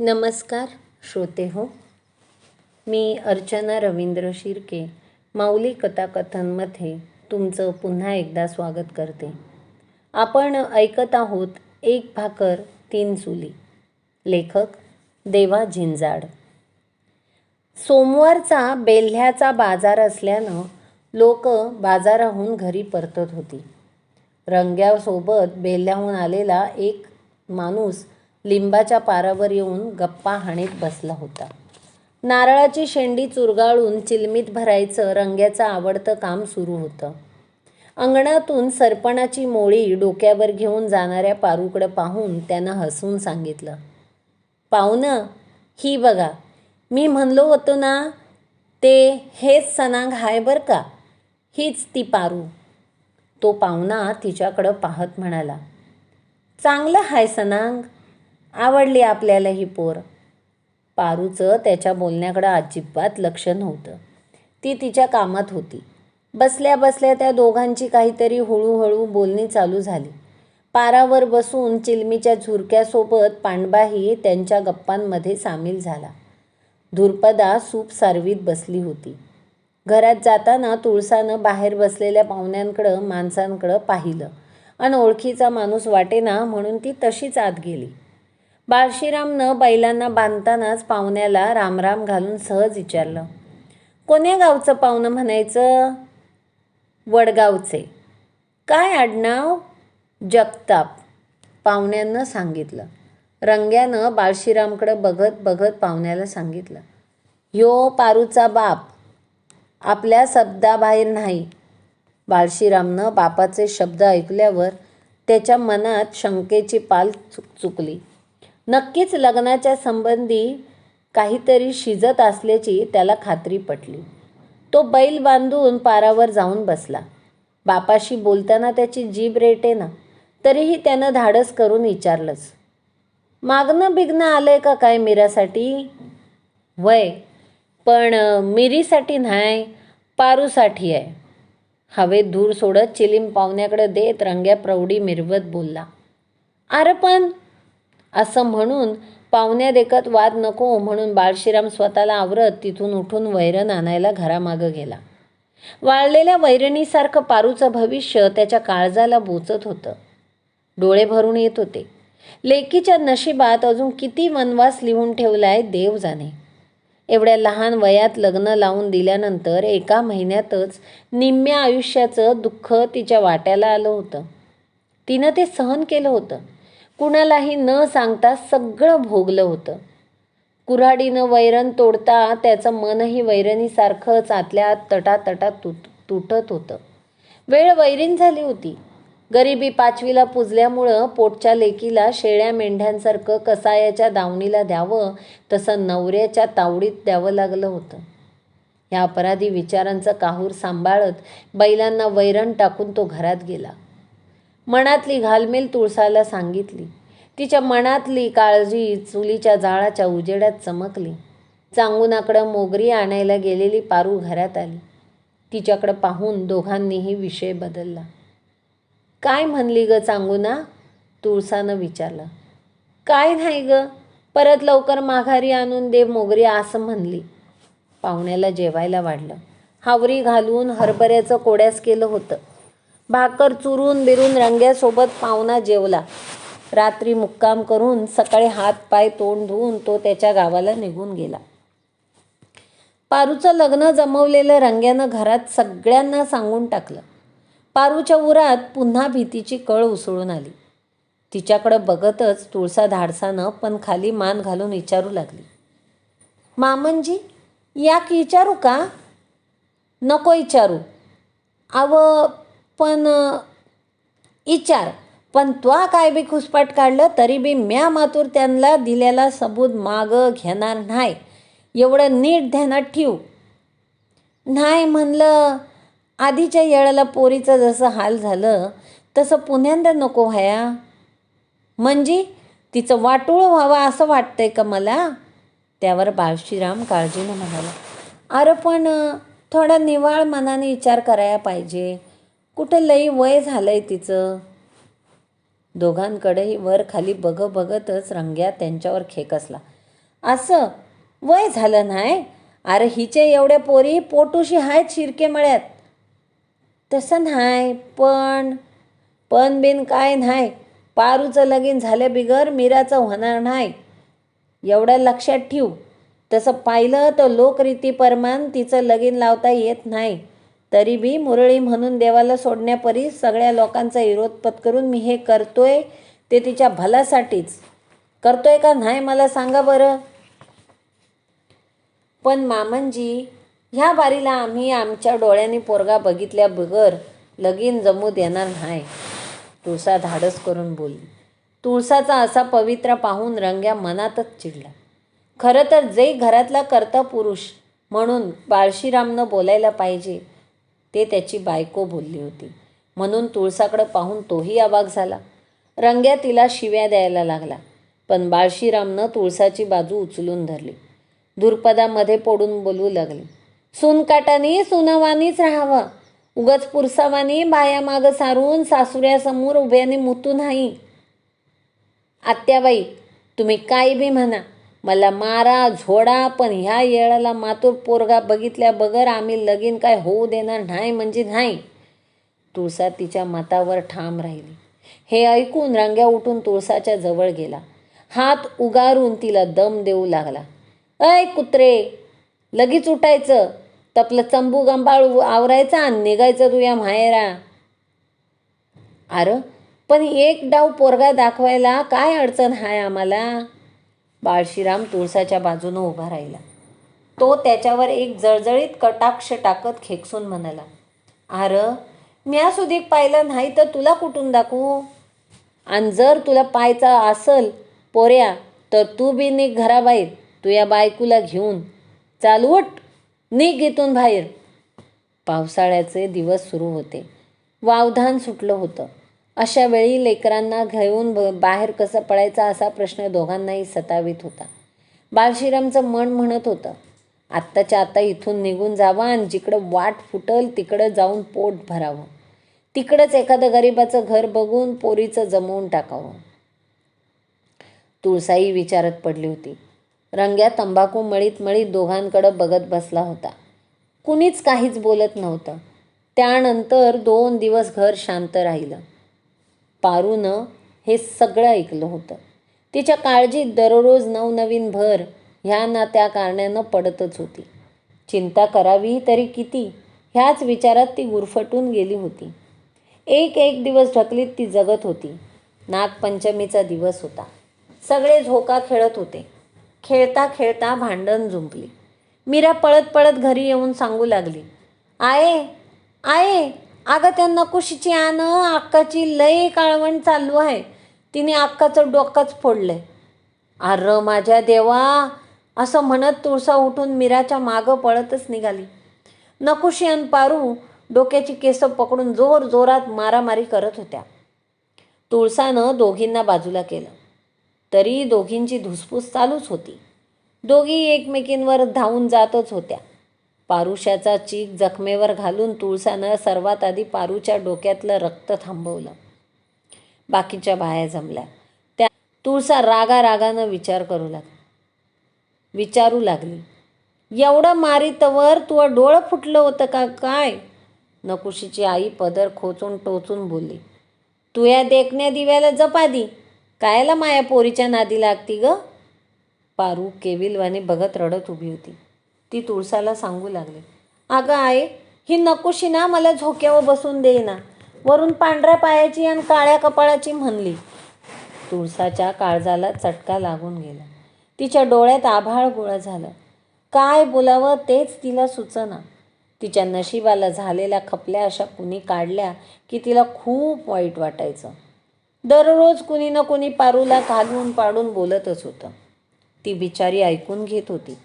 नमस्कार श्रोते हो. मी अर्चना रवींद्र शिर्के माऊली कथाकथनमध्ये तुमचं पुन्हा एकदा स्वागत करते. आपण ऐकत आहोत एक भाकर तीन चुली लेखक देवा झिंजाड. सोमवारचा बेल्ह्याचा बाजार असल्यानं लोक बाजाराहून घरी परतत होती. रंग्यासोबत बेल्ह्याहून आलेला एक माणूस लिंबाच्या पारावर येऊन गप्पा हाणीत बसला होता. नारळाची शेंडी चुरगाळून चिलमीत भरायचं रंग्याचं आवडतं काम सुरू होतं. अंगणातून सरपणाची मोळी डोक्यावर घेऊन जाणाऱ्या पारूकडं पाहून त्यानं हसून सांगितलं पाहुणं ही बघा मी म्हणलो होतो ना ते हेच सणांग हाय बरं का? हीच ती पारू. तो पाहुणा तिच्याकडं पाहत म्हणाला चांगलं हाय सनांग आवडली आपल्याला ही पोर. पारूचं त्याच्या बोलण्याकडं अजिबात लक्ष नव्हतं. ती तिच्या कामात होती. बसल्या बसल्या त्या दोघांची काहीतरी हळूहळू बोलणी चालू झाली. पारावर बसून चिलमीच्या झुरक्यासोबत पांडबाही त्यांच्या गप्पांमध्ये सामील झाला. धुरपदा सूप सारवीत बसली होती. घरात जाताना तुळसानं बाहेर बसलेल्या पाहुण्यांकडं माणसांकडं पाहिलं. आणि ओळखीचा माणूस वाटेना म्हणून ती तशीच आत गेली. बाळशीरामनं बैलांना बांधतानाच पाहुण्याला रामराम घालून सहज विचारलं कोण्या गावचं पाहुणं म्हणायचं? वडगावचे. काय आडनाव? जगताप. पाहुण्यांनं सांगितलं. रंग्यानं बाळशीरामकडं बघत बघत पाहुण्याला सांगितलं ह्यो पारूचा बाप आपल्या शब्दाबाहेर नाही. बाळशीरामनं बापाचे शब्द ऐकल्यावर त्याच्या मनात शंकेची पाल चुक चुकली. नक्कीच लग्नाच्या संबंधी काहीतरी शिजत असल्याची त्याला खात्री पटली. तो बैल बांधून पारावर जाऊन बसला. बापाशी बोलताना त्याची जीभ रेटे ना तरीही त्यानं धाडस करून विचारलंच. मागणं बिगणं आलंय का काय मिरासाठी? वय पण मिरीसाठी नाही पारूसाठी आहे. हवेत धूर सोडत चिलीम पाहुण्याकडे देत रंग्या प्रौढी मिरवत बोलला. अरे पण असं म्हणून पाहुण्या देखत वाद नको म्हणून बाळशीराम स्वतःला आवरत तिथून उठून वैरण आणायला घरामागं गेला. वाळलेल्या वैरणीसारखं पारूचं भविष्य त्याच्या काळजाला बोचत होतं. डोळे भरून येत होते. लेकीच्या नशिबात अजून किती वनवास लिहून ठेवलाय देव जाणे. एवढ्या लहान वयात लग्न लावून दिल्यानंतर एका महिन्यातच निम्म्या आयुष्याचं दुःख तिच्या वाट्याला आलं होतं. तिनं ते सहन केलं होतं. कुणालाही न सांगता सगळं भोगलं होतं. कुऱ्हाडीनं वैरण तोडता त्याचं मनही वैरणीसारखंच आतल्या तटातटात तुट तुटत होतं. वेळ वैरीण झाली होती. गरिबी पाचवीला पुजल्यामुळं पोटच्या लेकीला शेळ्या मेंढ्यांसारखं कसायाच्या दावणीला द्यावं तसं नवऱ्याच्या तावडीत द्यावं लागलं होतं. ह्या अपराधी विचारांचं काहूर सांभाळत बैलांना वैरण टाकून तो घरात गेला. मनातली घालमेल तुळसाला सांगितली. तिच्या मनातली काळजी चुलीच्या जाळाच्या उजेड्यात चमकली. चांगुनाकडं मोगरी आणायला गेलेली पारू घरात आली. तिच्याकडं पाहून दोघांनीही विषय बदलला. काय म्हणली ग चांगुना? तुळसानं विचारलं. काय नाही ग परत लवकर माघारी आणून दे मोगरी असं म्हणली. पाहुण्याला जेवायला वाढलं. हावरी घालून हरभऱ्याचं कोड्यास केलं होतं. भाकर चुरून बिरून रंग्यासोबत पाहुणा जेवला. रात्री मुक्काम करून सकाळी हात पाय तोंड धुवून तो त्याच्या गावाला निघून गेला. पारूचं लग्न जमवलेलं रंग्यानं घरात सगळ्यांना सांगून टाकलं. पारूच्या उरात पुन्हा भीतीची कळ उसळून आली. तिच्याकडं बघतच तुळसा धाडसानं पण खाली मान घालून विचारू लागली. मामनजी याक विचारू का? नको विचारू. अव पण इचार. पण त्वा काय बी खुसपाट काढलं तरी बी म्या मातूर त्यांना दिलेला सबूत माग घेणार नाही. एवढं नीट ध्यानात ठेवू. नाही म्हणलं आधीच्या येळाला पोरीचं जसं हाल झालं तसं पुण्यांदा नको व्हाया. म्हणजे तिचं वाटूळ व्हावं असं वाटतंय का मला? त्यावर बाळशीराम काळजीनं म्हणाला. अरे पण थोडा निवाळ मनाने विचार करायला पाहिजे. कुठं लई वय झालंय तिचं? दोघांकडेही वर खाली बघ बघतच रंग्या त्यांच्यावर खेकसला. असं? वय झालं नाही? अरे हिचे एवढ्या पोरी पोटूशी आहेत शिरके मळ्यात. तसं नाही पण पण बिन काय नाही. पारूचं लगीन झाल्या बिगर मीराचं होणार नाही. एवढं लक्षात ठेव. तसं पाहिलं तर लोकरीती परमान तिचं लगीन लावता येत नाही. तरी मी मुरळी म्हणून देवाला सोडण्यापरी सगळ्या लोकांचा विरोध पत्करून मी हे करतोय ते तिच्या भल्यासाठीच करतोय का नाही मला सांगा बरं. पण मामनजी ह्या बारीला आम्ही आमच्या डोळ्यांनी पोरगा बघितल्या बगर लगीन जमू देणार नाही. तुळसा धाडस करून बोलली. तुळसाचा असा पवित्रा पाहून रंग्या मनातच चिडला खरं तर जे घरातला करता पुरुष म्हणून बाळशीरामनं बोलायला पाहिजे ते त्याची बायको बोलली होती. म्हणून तुळसाकडं पाहून तोही अवाक झाला. रंग्या तिला शिव्या द्यायला लागला. पण बाळशीरामनं तुळसाची बाजू उचलून धरली. धुरपदामध्ये पडून बोलू लागली. सुनकाटानी सुनवानीच राहावं. उगच पुरसावानी बायामागं सारून सासुऱ्यासमोर उभ्याने मुतू नाही. आत्याबाई तुम्ही काय बी म्हणा. मला मारा झोडा पण ह्या येळाला मातूर पोरगा बघितल्या बगर आम्ही लगीन काय होऊ देणार नाही म्हणजे नाही. तुळसा तिच्या मतावर ठाम राहिली. हे ऐकून रांग्या उठून तुळसाच्या जवळ गेला. हात उगारून तिला दम देऊ लागला. अय कुत्रे लगेच उठायचं. तपलं चंबू गंबाळ आवरायचा आणि निघायचं तू या माहेरा. अरे पण एक डाव पोरगा दाखवायला काय अडचण आहे आम्हाला? बाळशीराम तुळसाच्या बाजूनं उभा राहिला. तो त्याच्यावर एक जळजळीत कटाक्ष टाकत खेकसून म्हणाला आर म्या सुधीक पाहिलं नाही तर तुला कुठून दाखवू? आणि जर तुला पाहायचा असल पोऱ्या तर तू बी निघ घराबाहेर तू या बायकूला घेऊन. चालवट निघ इथून बाहेर. पावसाळ्याचे दिवस सुरू होते. वावधान सुटलं होतं. अशा वेळी लेकरांना घेऊन ब बाहेर कसं पळायचा असा प्रश्न दोघांनाही सतावित होता. बाळशिरामचं मन म्हणत होतं आत्ताच्या आता इथून निघून जावं आणि जिकडं वाट फुटल तिकडं जाऊन पोट भरावं. तिकडंच एखादं गरिबाचं घर बघून पोरीचं जमवून टाकावं. तुळसाई विचारत पडली होती. रंग्या तंबाखू मळीत मळीत दोघांकडं बघत बसला होता. कुणीच काहीच बोलत नव्हतं. त्यानंतर दोन दिवस घर शांत राहिलं. पारूनं हे सगळं ऐकलं होतं. तिच्या काळजीत दररोज नवनवीन भर ह्या ना त्या कारणानं पडतच होती. चिंता करावी तरी किती ह्याच विचारात ती गुरफटून गेली होती. एक एक दिवस ढकलीत ती जगत होती. नागपंचमीचा दिवस होता. सगळे झोका खेळत होते. खेळता खेळता भांडण झुंपली मीरा पळत पळत घरी येऊन सांगू लागली आये आये अगं त्या नकुशीची आन अक्काची लय काळवण चालू आहे. तिने अक्काचं डोकंच फोडलंय. अर माझ्या देवा असं म्हणत तुळसा उठून मीराच्या मागं पळतच निघाली. नकुशी आणि पारू डोक्याची केस पकडून जोर जोरात मारामारी करत होत्या. तुळसानं दोघींना बाजूला केलं. तरी दोघींची धुसफूस चालूच होती. दोघी एकमेकींवर धावून जातच होत्या. पारुशाचा चीक जखमेवर घालून तुळसानं सर्वात आधी पारूच्या डोक्यातलं रक्त थांबवलं. बाकीच्या बाया जमल्या. त्या तुळसा रागा रागानं विचार करू लागला विचारू लागली. एवढं मारितवर तुला डोळं फुटलं होतं का? काय? नकुशीची आई पदर खोचून टोचून बोलली. तू या देखण्या दिव्याला जपादी कायला माया पोरीच्या नादी लागती ग? पारू केविलवाने बघत रडत उभी होती. ती तुळसाला सांगू लागली. अगं आई ही नकोशी ना मला झोक्यावर बसून देईना. वरून पांढऱ्या पायाची आणि काळ्या कपाळाची म्हणली. तुळसाच्या काळजाला चटका लागून गेला. तिच्या डोळ्यात आभाळ गोळा झालं. काय बोलावं तेच तिला सुचना. तिच्या नशिबाला झालेल्या खपल्या अशा कुणी काढल्या की तिला खूप वाईट वाटायचं. दररोज कुणी ना कुणी पारूला घालून पाडून बोलतच होतं. ती बिचारी ऐकून घेत होती.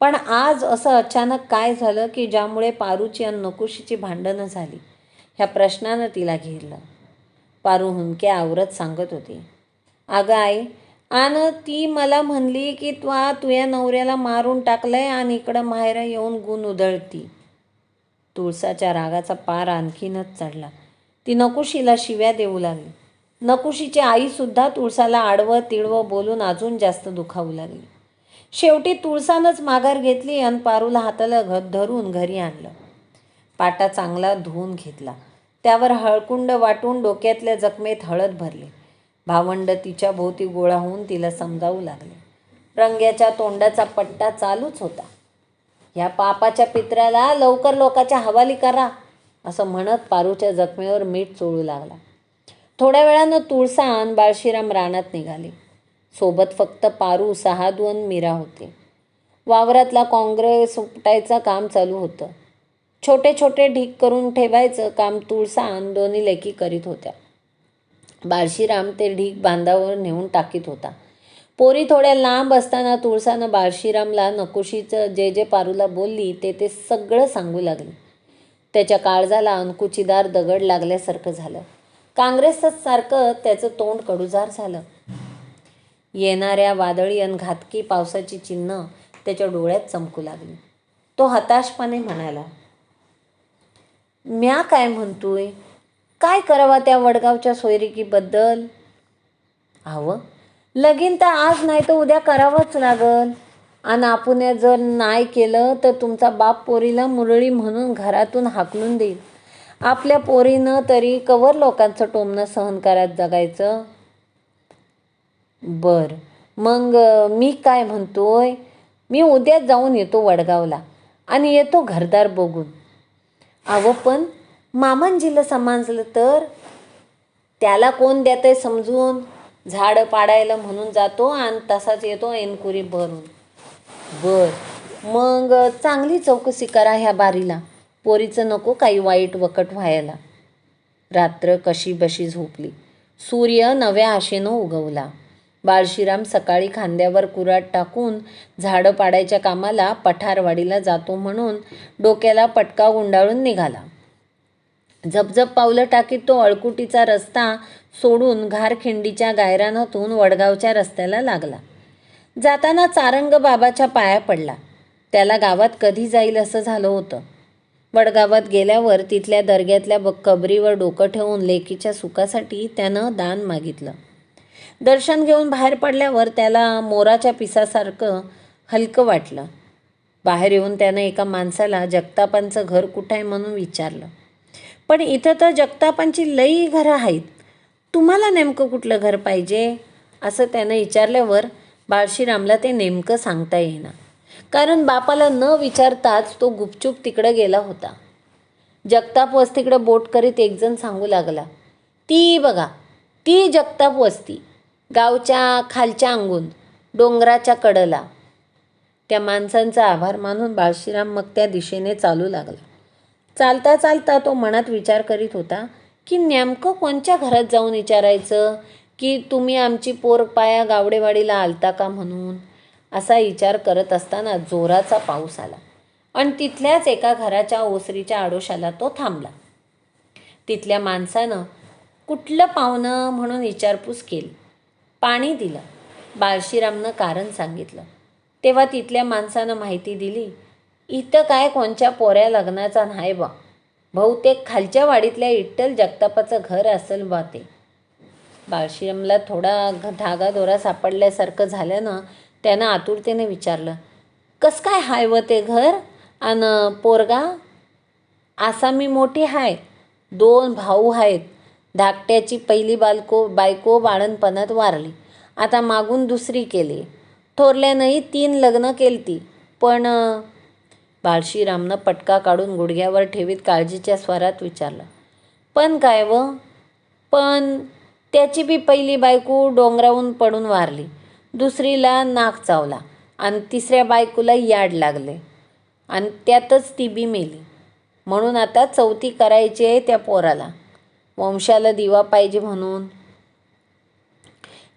पण आज असं अचानक काय झालं की ज्यामुळे पारूची आणि नकुशीची भांडणं झाली? ह्या प्रश्नानं तिला घेरलं. पारू हुंके आवरत सांगत होती. अगं आई आणि ती मला म्हणली की त्वा तुया नवऱ्याला मारून टाकलंय आणि इकडं माहेर येऊन गुण उधळती. तुळसाच्या रागाचा पार आणखीनच चढला. ती नकुशीला शिव्या देऊ लागली. नकुशीची आईसुद्धा तुळसाला आडवं तिळवं बोलून अजून जास्त दुखावू लागली. शेवटी तुळसानंच माघार घेतली आणि पारूला हाताला घ धरून घरी आणलं. पाटा चांगला धुवून घेतला. त्यावर हळकुंड वाटून डोक्यातल्या जखमेत हळद भरली. भावंड तिच्या भोवती गोळा होऊन तिला समजावू लागले. रंग्याच्या तोंडाचा पट्टा चालूच होता. ह्या पापाच्या पित्र्याला लवकर लोकाच्या हवाली करा असं म्हणत पारूच्या जखमेवर मीठ चोळू लागला. थोड्या वेळानं तुळसा आणि बाळशीराम रानात निघाली. सोबत फक्त पारू सहादू आणि मीरा होते. वावरातला काँग्रेस उपटायचं काम चालू होतं. छोटे छोटे ढीक करून ठेवायचं काम तुळसा आणि दोन्ही लेकी करीत होत्या. बाळशीराम ते ढीक बांधावर नेऊन टाकीत होता. पोरी थोड्या लांब असताना तुळसानं बाळशीरामला नकोशीचं जे जे पारूला बोलली ते ते सगळं सांगू लागली. त्याच्या काळजाला अंकुचीदार दगड लागल्यासारखं झालं. काँग्रेसच सारखं त्याचं तोंड कडूजार झालं. येणाऱ्या वादळी आणि घातकी पावसाची चिन्ह त्याच्या डोळ्यात चमकू लागली. तो हताशपणे म्हणाला म्या काय म्हणतोय? काय करावा त्या वडगावच्या सोयरिकीबद्दल? हवं लगीन तर आज नाही तर उद्या करावंच लागल. आणि आपण जर नाही केलं तर तुमचा बाप पोरीला मुरळी म्हणून घरातून हाकलून देईल. आपल्या पोरीनं तरी कवर लोकांचं टोमणं सहन करत जगायचं. बर. मग मी काय म्हणतोय? मी उद्याच जाऊन येतो वडगावला आणि येतो घरदार बघून. अहो पण मामांजीला समजलं तर? त्याला कोण देतंय समजून? झाडं पाडायला म्हणून जातो आणि तसाच येतो एनकुरी भरून. बर. मग चांगली चौकशी करा ह्या बारीला. पोरीचं नको काही वाईट वकट व्हायला. रात्र कशी बशी झोपली. सूर्य नव्या आशेनं उगवला. बाळशीराम सकाळी खांद्यावर कुराट टाकून झाडं पाडायच्या कामाला पठारवाडीला जातो म्हणून डोक्याला पटका गुंडाळून निघाला. झपझप पावलं टाकीत तो अळकुटीचा रस्ता सोडून घारखिंडीच्या गायरानातून वडगावच्या रस्त्याला लागला. जाताना चारंग बाबाच्या पाया पडला. त्याला गावात कधी जाईल असं झालं होतं. वडगावात गेल्यावर तिथल्या दर्ग्यातल्या ब कबरीवर डोकं ठेवून लेकीच्या सुखासाठी त्यानं दान मागितलं. दर्शन घेऊन बाहेर पडल्यावर त्याला मोराच्या पिसासारखं हलकं वाटलं. बाहेर येऊन त्यानं एका माणसाला जगतापांचं घर कुठं आहे म्हणून विचारलं. पण इथं तर जगतापांची लई घरं आहेत. तुम्हाला नेमकं कुठलं घर पाहिजे? असं त्यानं विचारल्यावर बाळशीरामला ते नेमकं सांगता येईना. कारण बापाला न विचारताच तो गुपचूप तिकडं गेला होता. जगताप वस्तीकडं बोट करीत एकजण सांगू लागला ती बघा ती जगताप वस्ती. गावच्या खालच्या अंगून डोंगराच्या कडला. त्या माणसांचा आभार मानून बाळशीराम मग त्या दिशेने चालू लागला. चालता चालता तो मनात विचार करीत होता की नेमकं कोणत्या घरात जाऊन विचारायचं? की तुम्ही आमची पोर पाया गावडेवाडीला आलता का म्हणून? असा विचार करत असताना जोराचा पाऊस आला. आणि तिथल्याच एका घराच्या ओसरीच्या आडोशाला तो थांबला. तिथल्या माणसानं कुठलं पाहुणं म्हणून विचारपूस केली. पाणी दिलं. बाळशीरामनं कारण सांगितलं. तेव्हा तिथल्या माणसानं माहिती दिली इथं काय कोणच्या पोऱ्या लग्नाचा नाही बा. बहुतेक खालच्या वाडीतल्या इट्टल जगतापाचं घर असेल बा ते. बाळशीरामला थोडा धागा दोरा सापडल्यासारखं झाल्यानं त्यानं आतुरतेने विचारलं कसं काय हाय व ते घर? आणि पोरगा? आसामी मोठी हाय दोन भाऊ आहेत धाकट्याची पहिली बालको बायको बाळणपणात वारली. आता मागून दुसरी केली. थोरल्यानंही तीन लग्न केलती. पण बाळशीरामनं पटका काढून गुडघ्यावर ठेवीत काळजीच्या स्वरात विचारलं. पण काय व? पण त्याची बी पहिली बायको डोंगराहून पडून वारली. दुसरीला नाक चावला आणि तिसऱ्या बायकोला याड लागले आणि त्यातच ती बी मेली. म्हणून आता चौथी करायची आहे त्या पोराला. वंशाला दिवा पाहिजे म्हणून.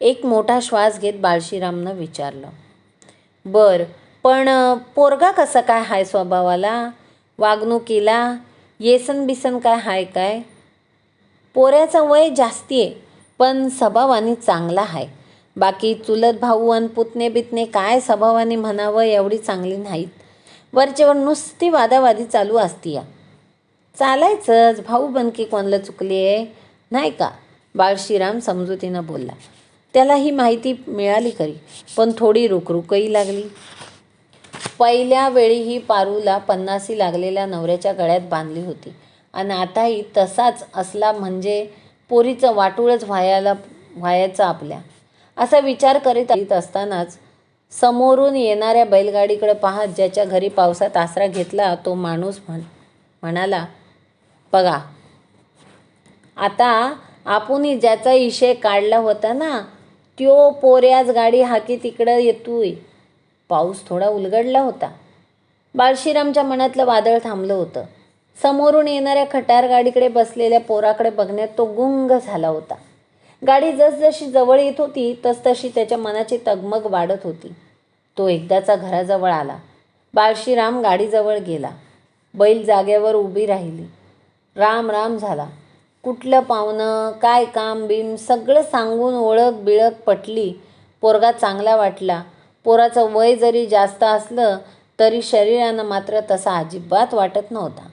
एक मोठा श्वास घेत बाळशीरामनं विचारलं बर पण पोरगा कसा काय हाय स्वभावाला? वागणुकीला येसन बिसन काय हाय काय? पोऱ्याचं वय जास्ती आहे पण स्वभावाने चांगला आहे बाकी चुलत भाऊ आणि पुतणे बितणे काय स्वभावाने म्हणावं एवढी चांगली नाहीत. वरचेवर नुसती वादावादी चालू असती या चालायचंच. भाऊ बनकी कोणाला चुकली आहे नाही का? बाळशीराम समजुतीनं बोलला. त्याला ही माहिती मिळाली खरी पण थोडी रुकरुकही लागली. पहिल्या वेळीही पारूला पन्नासी लागलेल्या नवऱ्याच्या गळ्यात बांधली होती. आणि आताही तसाच असला म्हणजे पोरीचं वाटूळच व्हायला व्हायचं आपल्या. असा विचार करीत असतानाच समोरून येणाऱ्या बैलगाडीकडे पाहत ज्याच्या घरी पावसात आसरा घेतला तो माणूस म्हण म्हणाला बघा. आता आपण ज्याचा इशे काढला होता ना त्यो पोऱ्याच गाडी हाकी तिकडं येतोय. पाऊस थोडा उलगडला होता. बाळशीरामच्या मनातलं वादळ थांबलं होतं. समोरून येणाऱ्या खटार गाडीकडे बसलेल्या पोराकडे बघण्यात तो गुंग झाला होता. गाडी जसजशी जवळ येत होती तसतशी त्याच्या मनाची तगमग वाढत होती. तो एकदाचा घराजवळ आला. बाळशीराम गाडीजवळ गेला. बैल जागेवर उभी राहिली. राम राम झाला. कुठलं पाहुणं काय काम बीम सगळं सांगून ओळख बिळख पटली. पोरगा चांगला वाटला. पोराचं वय जरी जास्त असलं तरी शरीरानं मात्र तसा अजिबात वाटत नव्हता.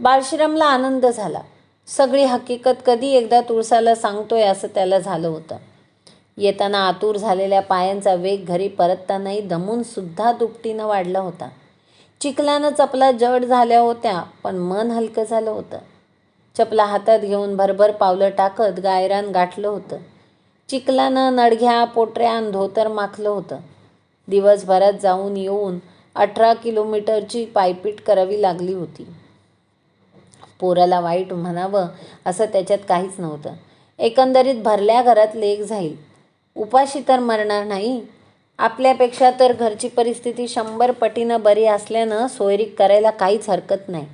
बाळशिरामला आनंद झाला. सगळी हकीकत कधी एकदा तुळसाला सांगतोय असं त्याला झालं होतं. येताना आतूर झालेल्या पायांचा वेग घरी परततानाही दमून सुद्धा दुपटीनं वाढला होता. चिखलानं चपला जड झाल्या होत्या पण मन हलकं झालं होतं. चपला हातात घेऊन भरभर पावलं टाकत गायरान गाठलं होतं. चिखलानं नडघ्या पोटऱ्यान धोतर माखलं होतं. दिवसभरात जाऊन येऊन अठरा किलोमीटरची पायपीट करावी लागली होती. पोराला वाईट म्हणावं असं त्याच्यात काहीच नव्हतं. एकंदरीत भरल्या घरात लेख जाईल. उपाशी तर मरणार नाही आपल्यापेक्षा तर घरची परिस्थिती शंभर पटीनं बरी असल्यानं सोयरीक करायला काहीच हरकत नाही.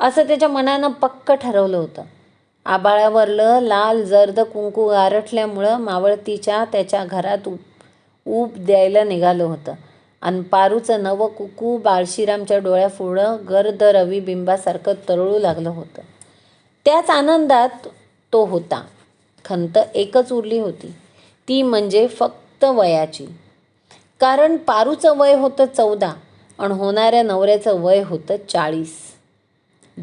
असं त्याच्या मनानं पक्क ठरवलं होतं. आबाळावरलं लाल जर्द कुंकू गारठल्यामुळं मावळतीच्या त्याच्या घरात उप ऊब द्यायला निघालं होतं. आणि पारूचं नवं कुकू बाळशीरामच्या डोळ्यापुढं गर्द रविबिंबासारखं तरळू लागलं होतं. त्याच आनंदात तो होता. खंत एकच उरली होती. ती म्हणजे फक्त वयाची. कारण पारूचं वय होतं चौदा आणि होणाऱ्या नवऱ्याचं वय होतं चाळीस.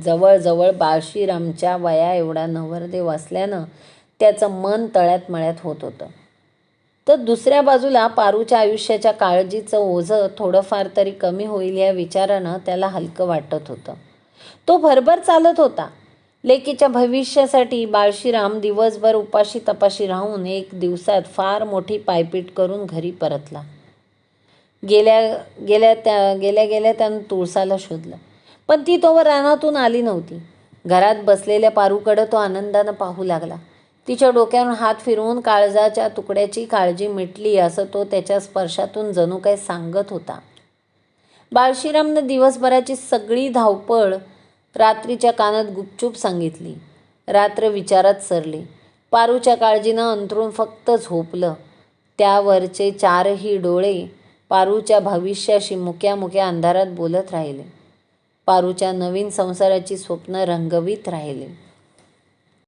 जवळजवळ बाळशीरामच्या वया एवढा नवरदेव असल्यानं त्याचं मन तळ्यात मळ्यात होत होतं. तर दुसऱ्या बाजूला पारूच्या आयुष्याच्या काळजीचं ओझं थोडंफार तरी कमी होईल या विचारानं त्याला हलकं वाटत होतं. तो भरभर चालत होता. लेकीच्या भविष्यासाठी बाळशीराम दिवसभर उपाशी तपाशी राहून एक दिवसात फार मोठी पायपीट करून घरी परतला. गेल्या गेल्या त्या गेल्या गेल्या त्यानं तुळसाला शोधलं. पण ती तोवर रानातून आली नव्हती. घरात बसलेल्या पारूकडं तो आनंदानं पाहू लागला. तिच्या डोक्यावर हात फिरवून काळजाच्या तुकड्याची काळजी मिटली असं तो त्याच्या स्पर्शातून जणू काय सांगत होता. बाळशीरामनं दिवसभराची सगळी धावपळ रात्रीच्या कानात गुपचूप सांगितली. रात्र विचारात सरली. पारूच्या काळजीनं अंतरून फक्त झोपलं. त्यावरचे चारही डोळे पारूच्या भविष्याशी मुक्या मुक्या अंधारात बोलत राहिले. पारूच्या नवीन संसाराची स्वप्न रंगवीत राहिले.